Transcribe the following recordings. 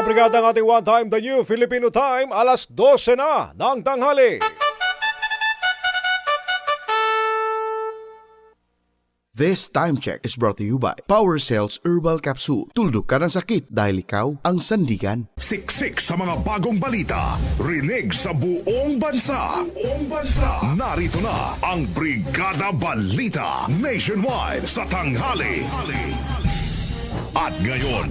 Kabrigada ang ating One Time The New Filipino Time, alas 12 na ng tanghali. This time check is brought to you by Power Cells Herbal Capsule. Tuldok ka ng sakit dahil ikaw ang sandigan. Siksik sa mga bagong balita. Rinig sa buong bansa. Buong bansa. Narito na ang Brigada Balita Nationwide sa tanghali. At ngayon,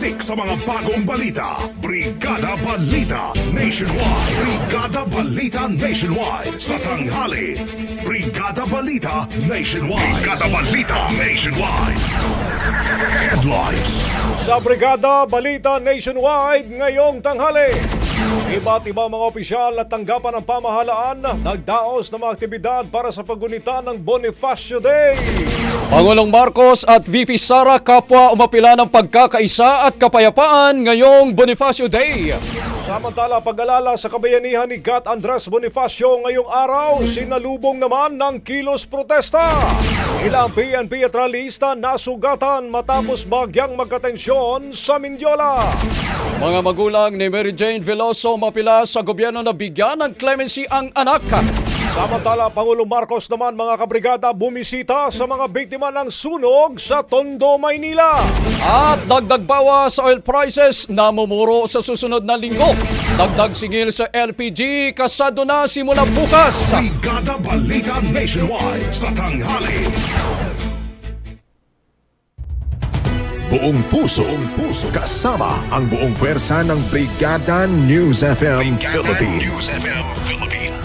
Siksik sa mga bagong balita. Brigada Balita Nationwide. Brigada Balita Nationwide sa tanghali. Brigada Balita Nationwide. Brigada Balita Nationwide. Headlines. Sa Brigada Balita Nationwide ngayong tanghali. Iba't ibang mga opisyal at tanggapan ng pamahalaan nagdaos ng mga aktibidad para sa pagunita ng Bonifacio Day. Pangulong Marcos at VP Sara kapwa umapila ng pagkakaisa at kapayapaan ngayong Bonifacio Day. Samantala, pag-alala sa kabayanihan ni Gat Andres Bonifacio ngayong araw, sinalubong naman ng kilos protesta. Ilang PNP at rallyista nasugatan matapos bagyang magkatensyon sa Mindiola. Mga magulang ni Mary Jane Veloso mapila sa gobyerno na bigyan ng clemency ang anak. Samantala, Pangulong Marcos naman mga kabrigada bumisita sa mga biktima ng sunog sa Tondo, Maynila. At dagdag bawas sa oil prices namumuro sa susunod na linggo. Dagdag singil sa LPG kasado na simula bukas. Brigada Balita Nationwide sa tanghali. Buong puso, buong puso, kasama ang buong pwersa ng Brigada News FM Philippines.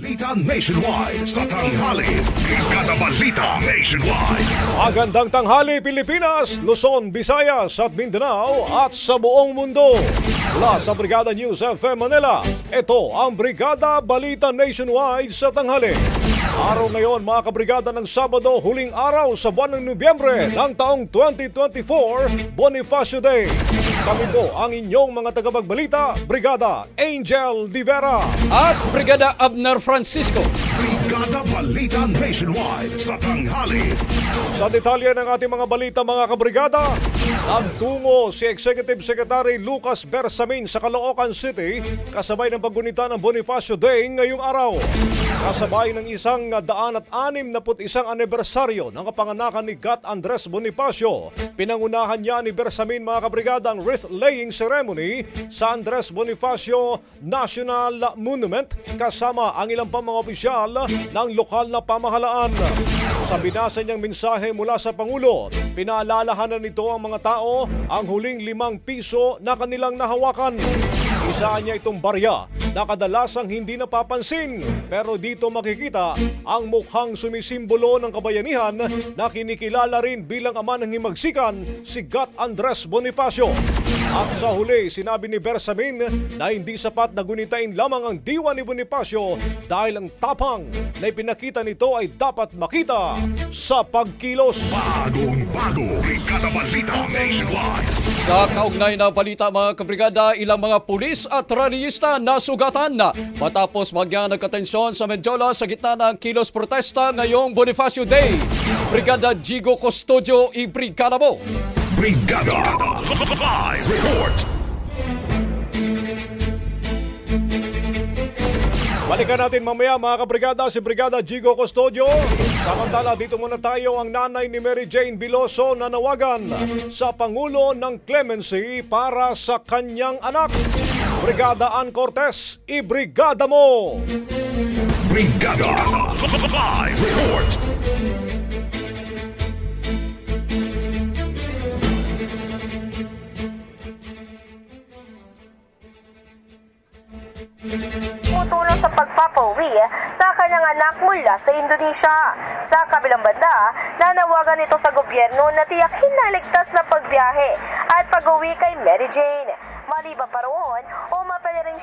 Balita Nationwide sa tanghali. Brigada Balita Nationwide. Magandang tanghali Pilipinas, Luzon, Visayas at Mindanao at sa buong mundo. Mula sa Brigada News FM Manila, ito ang Brigada Balita Nationwide sa tanghali. Araw ngayon mga kabrigada ng Sabado, huling araw sa buwan ng Nobyembre ng taong 2024, Bonifacio Day. Kami po ang inyong mga tagapagbalita, Brigada Angel Divera. at Brigada Abner Francisco. Brigada Balita balita nationwide sa tanghali. Sa detalye ng ating mga balita mga kabrigada, ang tungo si Executive Secretary Lucas Bersamin sa Caloocan City kasabay ng paggunita ng Bonifacio Day ngayong araw. Kasabay ng isang daan at anim na isang anibersaryo ng kapanganakan ni Gat Andres Bonifacio. Pinangunahan niya ni Bersamin mga kabrigada ang wreath-laying ceremony sa Andres Bonifacio National Monument kasama ang ilang pang mga opisyal ng lokal na pamahalaan. Sa binasa niyang mensahe mula sa Pangulo, pinaalalahanan nito ang mga tao ang huling limang piso na kanilang nahawakan. Isaan niya itong barya na kadalasang hindi napapansin pero dito makikita ang mukhang sumisimbolo ng kabayanihan na kinikilala rin bilang ama ng himagsikan si Gat Andres Bonifacio. At sa huli, sinabi ni Bersamin na hindi sapat na gunitain lamang ang diwa ni Bonifacio dahil ang tapang na ipinakita nito ay dapat makita sa pagkilos. Bagong bago, Brigada Balita Nationwide. Sa kaugnay na balita mga kabrigada, ilang mga pulis at rallyista nasugatan na matapos magyang nagkatensyon sa Menjola sa gitna ng kilos protesta ngayong Bonifacio Day. Brigada Jigo Custodio i Brigada mo. Brigada Live Report. Balikan natin mamaya mga kabrigada si Brigada Jigo Custodio. Samantala dito muna tayo ang nanay ni Mary Jane Biloso na nawagan sa Pangulo ng Clemency para sa kanyang anak. Brigada Ann Cortez, ibrigada mo! Brigada Live Report. Tumutulong sa pagpapauwi sa kanyang anak mula sa Indonesia. Sa kabilang banda, nanawagan ito sa gobyerno na tiyakin na ligtas na pagbiyahe at pag-uwi kay Mary Jane. Maliban pa roon,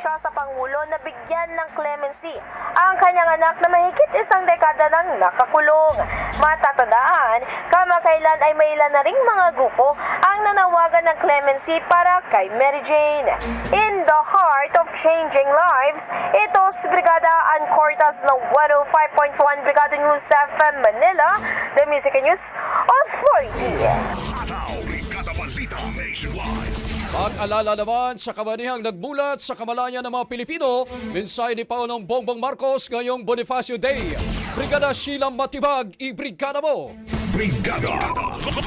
siya sa Pangulo na bigyan ng clemency ang kanyang anak na mahigit isang dekada nang nakakulong. Matatandaan, kamakailan ay may ilan na ring mga grupo ang nanawagan ng clemency para kay Mary Jane. In the heart of changing lives, ito si Brigada Ancortas ng 105.1 Brigada News FM Manila, the Music News Authority. Pag-alala naman sa kamanihang nagbulat sa kamalayan ng mga Pilipino, mensahe ni Paulong Bongbong Marcos ngayong Bonifacio Day. Brigada Sheila Matibag i Brigada mo. Brigada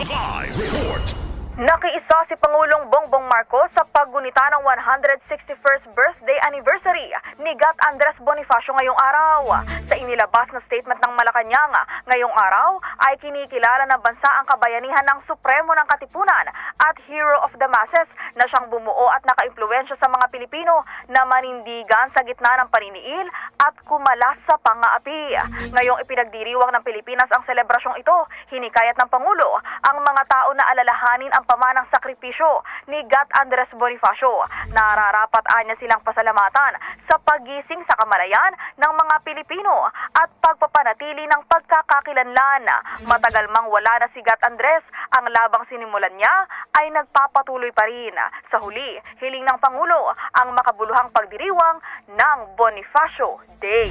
Live Report. Nakiisa si Pangulong Bongbong Marcos sa paggunita ng 161st birthday anniversary ni Gat Andres Bonifacio ngayong araw. Sa inilabas na statement ng Malacanang, ngayong araw ay kinikilala ng bansa ang kabayanihan ng Supremo ng Katipunan at Hero of the Masses na siyang bumuo at nakaimpluwensya sa mga Pilipino na manindigan sa gitna ng paniniil at kumalas sa pangaapi. Ngayong ipinagdiriwang ng Pilipinas ang selebrasyong ito, hinikayat ng Pangulo ang mga tao na alalahanin ang pamanang sakripisyo ni Gat Andres Bonifacio. Nararapat anya silang pasalamatan sa pagising sa kamalayan ng mga Pilipino at pagpapanatili ng pagkakakilanlan. Matagal mang wala na si Gat Andres, ang labang sinimulan niya ay nagpapatuloy pa rin. Sa huli, hiling ng Pangulo ang makabuluhang pagdiriwang ng Bonifacio Day.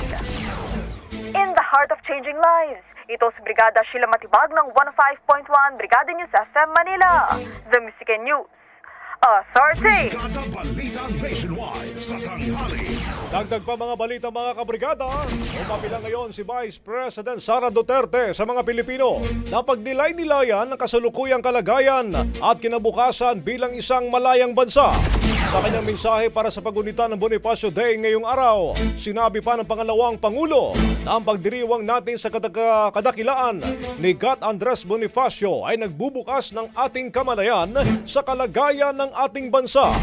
In the heart of changing lives, ito si Brigada Sheila Matibag ng 105.1 Brigada News FM Manila, The Music and News Authority. Brigada Balita Nationwide sa tanghali. Dagdag pa mga balita mga kabrigada, umapilang ngayon si Vice President Sara Duterte sa mga Pilipino na pagdilay-nilayan ng kasalukuyang kalagayan at kinabukasan bilang isang malayang bansa. Sa kanyang mensahe para sa pagunita ng Bonifacio Day ngayong araw, sinabi pa ng pangalawang Pangulo na ang pagdiriwang natin sa kadakilaan ni Gat Andres Bonifacio ay nagbubukas ng ating kamalayan sa kalagayan ng ating bansa.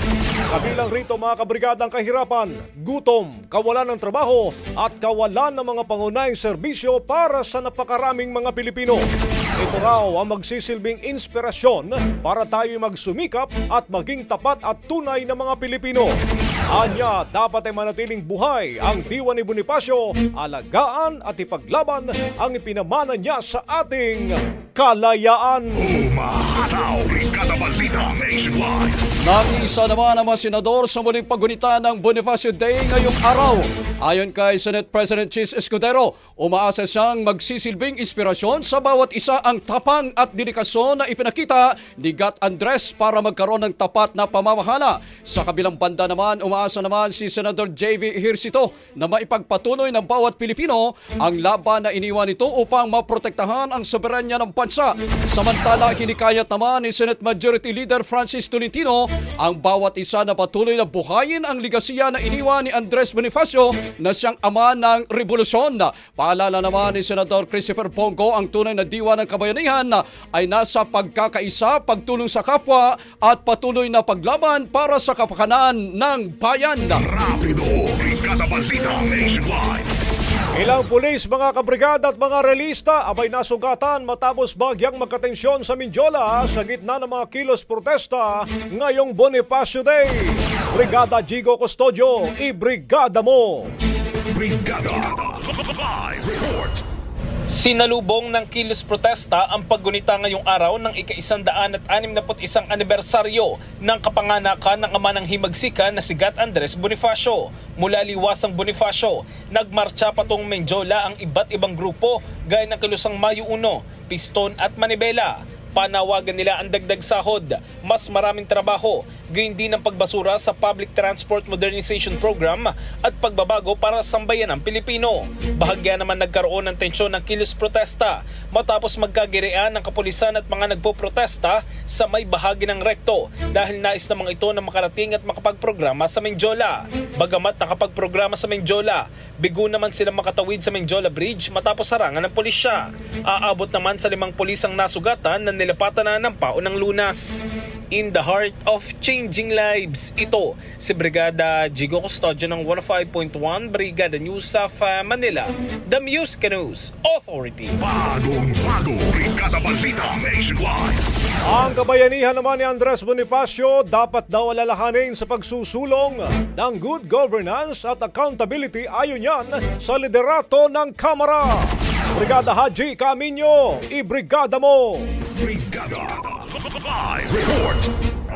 Kabilang rito mga kabrigadang kahirapan, gutom, kawalan ng trabaho at kawalan ng mga pangunahing serbisyo para sa napakaraming mga Pilipino. Ito raw ang magsisilbing inspirasyon para tayo magsumikap at maging tapat at tunay na mga Pilipino. Anya, dapat ay manatiling buhay ang diwa ni Bonifacio, alagaan at ipaglaban ang ipinamana niya sa ating kalayaan. Umahataw, Nang-isa naman ang mga senador sa muling paggunita ng Bonifacio Day ngayong araw. Ayon kay Senate President Chis Escudero, umaasa siyang magsisilbing inspirasyon sa bawat isa ang tapang at dedikasyon na ipinakita ni Gat Andres para magkaroon ng tapat na pamamahala. Sa kabilang banda naman, umaasa naman si Senador J.V. Ejercito na maipagpatuloy ng bawat Pilipino ang laban na iniwan nito upang maprotektahan ang soberanya ng bansa. Samantala, hinikayat naman ni Senate Majority Leader Francis Tolentino ang bawat isa na patuloy na buhayin ang ligasiya na iniwan ni Andres Bonifacio na siyang ama ng revolusyon. Paalala naman ni Senador Christopher Bongo ang tunay na diwa ng kabayanihan ay nasa pagkakaisa, pagtulong sa kapwa at patuloy na paglaban para sa kapakanan ng bayan. Rapido. Brigada Balita Nationwide. Ilang pulis, mga kabrigada at mga relista abay nasugatan matapos bagyang magkatensyon sa Mindiola sa gitna ng mga kilos protesta ngayong Bonifacio Day. Brigada Gigo Custodio, i-brigada mo! Brigada. Live report. Sinalubong ng kilos protesta ang paggunita ngayong araw ng ika-isandaan at anim na isang anibersaryo ng kapanganakan ng ama ng himagsikan na si Gat Andres Bonifacio. Mula liwasang Bonifacio, nagmarcha patong Menjola ang iba't ibang grupo gaya ng Kilusang Mayo 1, Piston at Manibela. Panawagan nila ang dagdag sahod, mas maraming trabaho, gayon din ang pagbasura sa Public Transport Modernization Program at pagbabago para sa sambayan ng Pilipino. Bahagya naman nagkaroon ng tensyon ng kilos protesta matapos magkagirian ng kapulisan at mga nagpoprotesta sa may bahagi ng rekto dahil nais na mga ito na makarating at makapagprograma sa Menjola. Bagamat nakapagprograma sa Menjola, bigo naman sila makatawid sa Menjola Bridge matapos harangan ng pulisya. Aabot naman sa limang pulis ang nasugatan na nilapatan na ng pao ng lunas. In the heart of changing lives, ito si Brigada Jigo Custodio ng 105.1 Brigada News of uh, Manila, The Music News Authority. Bagong bago. Brigada Balita Nationwide. Ang kabayanihan naman ni Andres Bonifacio dapat daw alalahanin sa pagsusulong ng good governance at accountability ayon yan sa liderato ng Kamara. Brigada Haji Camino, i-brigada mo! Brigada. Live report.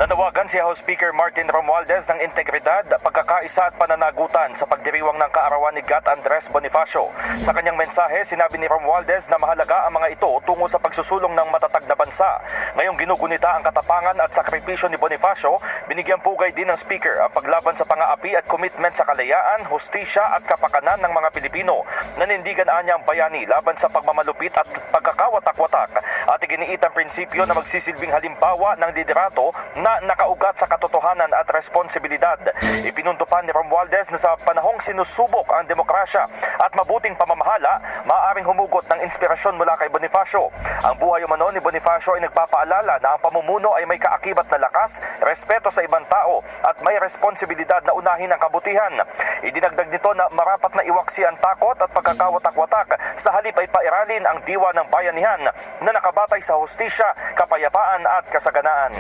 Nanawagan si House Speaker Martin Romualdez ng integridad, pagkakaisa at pananagutan sa pagdiriwang ng kaarawan ni Gat Andres Bonifacio. Sa kanyang mensahe, sinabi ni Romualdez na mahalaga ang mga ito tungo sa pagsusulong ng matatag na bansa. Ngayong ginugunita ang katapangan at sakripisyo ni Bonifacio, binigyan pugay din ng Speaker ang paglaban sa pangaapi at commitment sa kalayaan, hustisya at kapakanan ng mga Pilipino. Nanindigan anya ang bayani laban sa pagmamalupit at pagkakawatak-watak at iginiit ang prinsipyo na magsisilbing halimbawa ng liderato na nakaugat sa katotohanan at responsibilidad. Ipinunto pa ni Romualdez na sa panahong sinusubok ang demokrasya at mabuting pamamahala, maaaring humugot ng inspirasyon mula kay Bonifacio. Ang buhay umano ni Bonifacio ay nagpapaalala na ang pamumuno ay may kaakibat na lakas, respeto sa ibang tao at may responsibilidad na unahin ang kabutihan. Idinagdag nito na marapat na iwaksi ang takot at pagkakawatak-watak sa halip ay pairalin ang diwa ng bayanihan na nakabatay sa hustisya, kapayapaan at kasaganaan.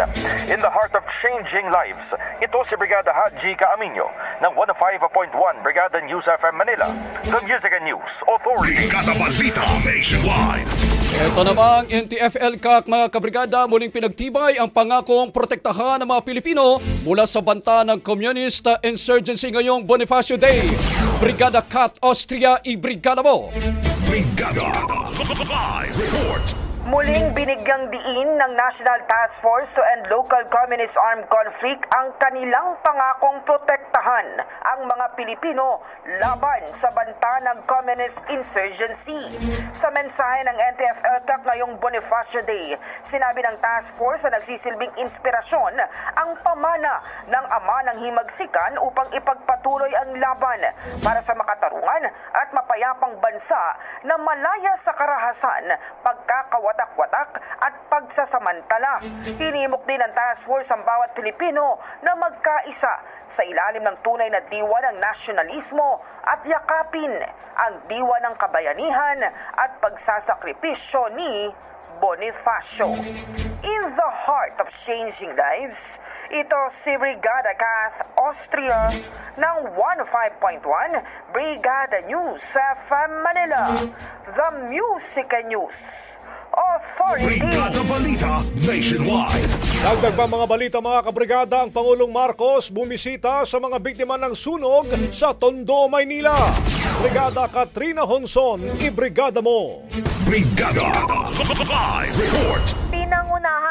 In the heart of changing lives, ito si Brigada Haji Kaaminyo ng 105.1 Brigada News FM Manila, the Music and News Authority. Brigada Balita Nationwide. Ito namang NTFL CAC mga kabrigada muling pinagtibay ang pangakong protektahan ng mga Pilipino mula sa banta ng communist insurgency ngayong Bonifacio Day. Brigada CAT Austria, i-brigada mo! Brigada. Live report. Muling binigyang diin ng National Task Force to End Local Communist Armed Conflict ang kanilang pangakong protektahan ang mga Pilipino laban sa banta ng Communist Insurgency. Sa mensahe ng NTF-ELCAC ngayong Bonifacio Day, sinabi ng task force na nagsisilbing inspirasyon ang pamana ng ama ng himagsikan upang ipagpatuloy ang laban para sa makatarungan at mapayapang bansa na malaya sa karahasan, pagkakawatak-watak at pagsasamantala. Hinimok din ng task force ang bawat Pilipino na magkaisa sa ilalim ng tunay na diwa ng nasyonalismo at yakapin ang diwa ng kabayanihan at pagsasakripisyo ni Bonifacio. In the heart of changing lives, ito si Brigada Cas Austria ng 105.1 Brigada News FM Manila, The Music News Authority. Brigada Balita Nationwide. Dagdag pa mga balita mga kabrigada, ang Pangulong Marcos bumisita sa mga biktima ng sunog sa Tondo, Maynila. Brigada Katrina Honson, ibrigada mo. Brigada Live Report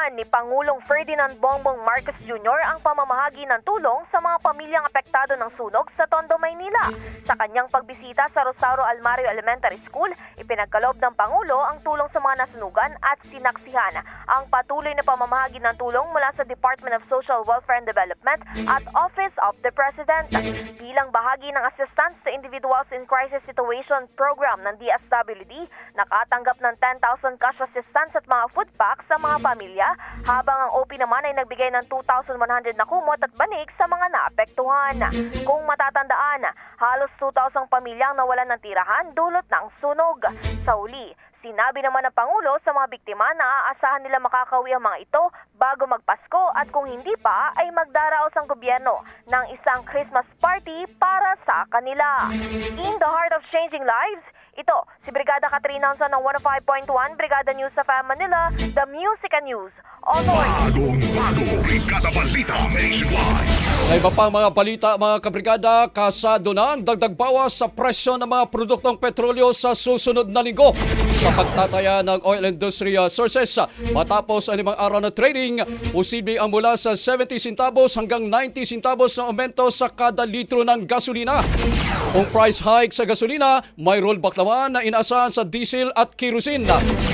Pinangunahan ni Pangulong Ferdinand Bongbong Marcos Jr. ang pamamahagi ng tulong sa mga pamilyang apektado ng sunog sa Tondo, Maynila. Sa kanyang pagbisita sa Rosario Almario Elementary School, ipinagkaloob ng Pangulo ang tulong sa mga nasunugan at sinaksihan ang patuloy na pamamahagi ng tulong mula sa Department of Social Welfare and Development at Office of the President. Bilang bahagi ng Assistance to Individuals in Crisis Situation Program ng DSWD, nakatanggap ng 10,000 cash assistance at mga food packs sa mga pamilya, habang ang OP naman ay nagbigay ng 2,100 na kumot at banig sa mga naapektuhan. Kung matatandaan, halos 2,000 pamilyang nawalan ng tirahan dulot ng sunog. Sa uli, Sinabi naman ng Pangulo sa mga biktima na aasahan nila makakawi ang mga ito bago magpasko at kung hindi pa ay magdaraos ang gobyerno ng isang Christmas party para sa kanila. In the heart of changing lives, ito si Brigada Katrina Hanson ng 105.1 Brigada News sa Manila, The Music and News. Bagong bago Brigada Balita Nationwide. Sa iba pang mga balita, mga kabrigada, kasado na ang dagdag bawas sa presyo ng mga produktong petrolyo sa susunod na linggo sa pagtataya ng oil industry uh, sources. Matapos ang limang araw na trading, posible ang mula sa 70 centavos hanggang 90 centavos na aumento sa kada litro ng gasolina. Kung price hike sa gasolina, may rollback naman na inaasahan sa diesel at kerosene.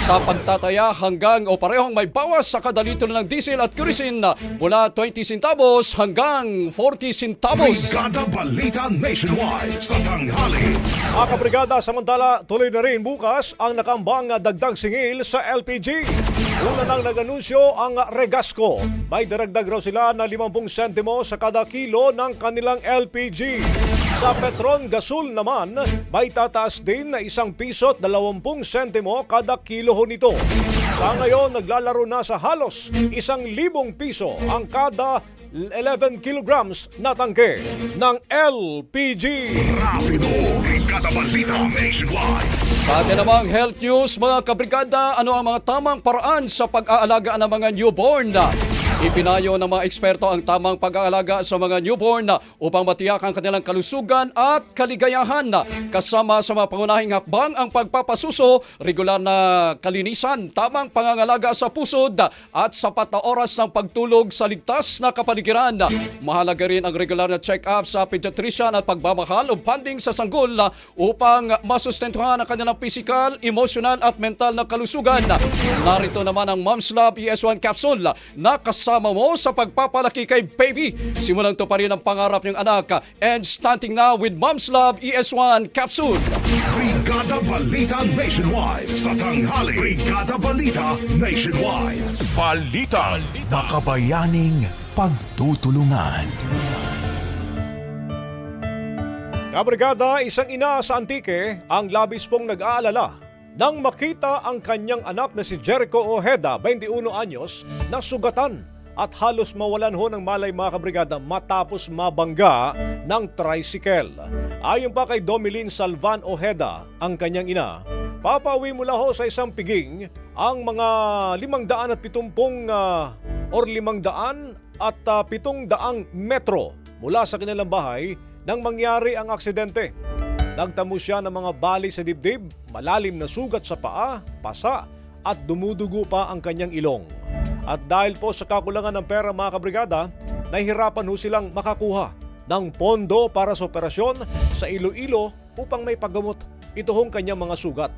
Sa pagtataya hanggang o parehong may bawas sa kada litro ng diesel at kerosene mula 20 centavos hanggang 40 centavos. Brigada Balita Nationwide sa tanghali Mga kabrigada, samantala tuloy na rin bukas ang nakambang dagdag singil sa LPG. Una nang nag-anunsyo ang Regasco. May daragdag raw sila na 50 sentimo sa kada kilo ng kanilang LPG. Sa Petron Gasol naman, may tataas din na isang piso at 20 sentimo kada kilo nito. Sa ngayon, naglalaro na sa halos isang libong piso ang kada 11 kilograms na tangke ng LPG. Rapido Brigada Balita Nationwide Sa atin namang health news, mga kabrigada, ano ang mga tamang paraan sa pag-aalaga ng mga newborn? Ipinayo ng mga eksperto ang tamang pag-aalaga sa mga newborn upang matiyak ang kanilang kalusugan at kaligayahan. Kasama sa mga pangunahing hakbang ang pagpapasuso, regular na kalinisan, tamang pangangalaga sa pusod at sapat na oras ng pagtulog sa ligtas na kapaligiran. Mahalaga rin ang regular na check-up sa pediatrician at pagmamahal o funding sa sanggol upang masustentuhan ang kanilang physical, emotional at mental na kalusugan. Narito naman ang Mom's Love ES1 capsule na kasama mo sa pagpapalaki kay baby. Simulang to pa rin ang pangarap ng anak and starting now with Mom's Love ES1 capsule. Brigada Balita Nationwide sa tanghali Brigada Balita Nationwide Balita. Makabayaning pagtutulungan. Kabrigada, isang ina sa Antique ang labis pong nag-aalala nang makita ang kanyang anak na si Jericho Ojeda, 21 anyos, na sugatan at halos mawalan ho ng malay mga kabrigada matapos mabangga ng tricycle. Ayon pa kay Domilin Salvan Ojeda, ang kanyang ina, papauwi mula ho sa isang piging ang mga 570 uh, or 500 at uh, 700 metro mula sa kanilang bahay nang mangyari ang aksidente. Nagtamo siya ng mga bali sa dibdib, malalim na sugat sa paa, pasa at dumudugo pa ang kanyang ilong. At dahil po sa kakulangan ng pera mga kabrigada, nahihirapan ho silang makakuha ng pondo para sa operasyon sa Iloilo upang may paggamot ito hong kanyang mga sugat.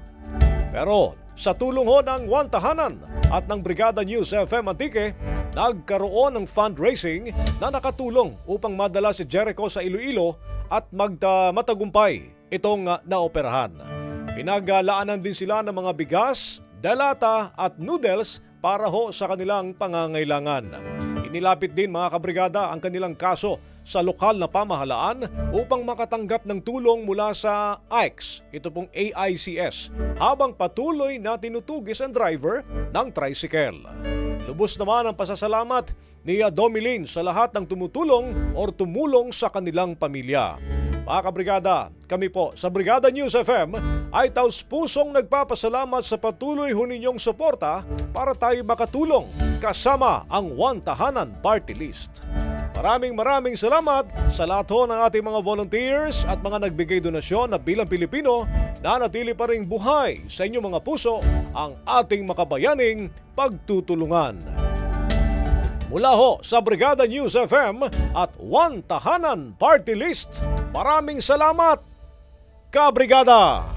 Pero sa tulong ho ng One Tahanan at ng Brigada News FM Antique, nagkaroon ng fundraising na nakatulong upang madala si Jericho sa Iloilo at magta matagumpay itong uh, naoperahan. Pinagalaanan din sila ng mga bigas, dalata at noodles para ho sa kanilang pangangailangan. Inilapit din mga kabrigada ang kanilang kaso sa lokal na pamahalaan upang makatanggap ng tulong mula sa AICS, ito pong AICS, habang patuloy na tinutugis ang driver ng tricycle. Lubos naman ang pasasalamat ni Domilin sa lahat ng tumutulong or tumulong sa kanilang pamilya. Mga kabrigada, kami po sa Brigada News FM ay taus pusong nagpapasalamat sa patuloy ho ninyong suporta para tayo makatulong kasama ang One Tahanan Party List. Maraming maraming salamat sa lahat ho ng ating mga volunteers at mga nagbigay donasyon na bilang Pilipino na natili pa rin buhay sa inyong mga puso ang ating makabayaning pagtutulungan. Mula ho sa Brigada News FM at One Tahanan Party List, maraming salamat, Kabrigada!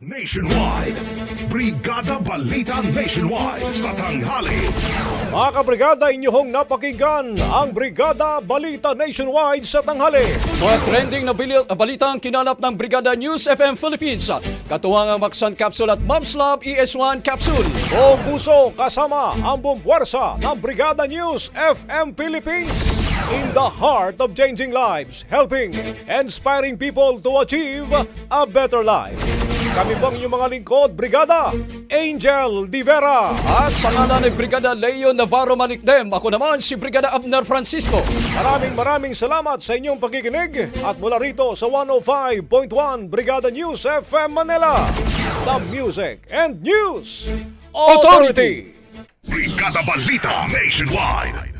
Nationwide. Brigada Balita Nationwide. Sa tanghali. Mga kabrigada, inyong napakinggan ang Brigada Balita Nationwide sa tanghali. Mga trending na bili- balita ang kinalap ng Brigada News FM Philippines. Katuwang ang Maxan Capsule at Mom's Love ES1 Capsule. Buong puso kasama ang buong puwersa ng Brigada News FM Philippines. In the heart of changing lives, helping, inspiring people to achieve a better life. Kami po ang inyong mga lingkod, Brigada Angel Divera. At sa ngalan ni Brigada Leo Navarro Manikdem, ako naman si Brigada Abner Francisco. Maraming maraming salamat sa inyong pakikinig at mula rito sa 105.1 Brigada News FM Manila, the Music and News Authority. Brigada Balita Nationwide.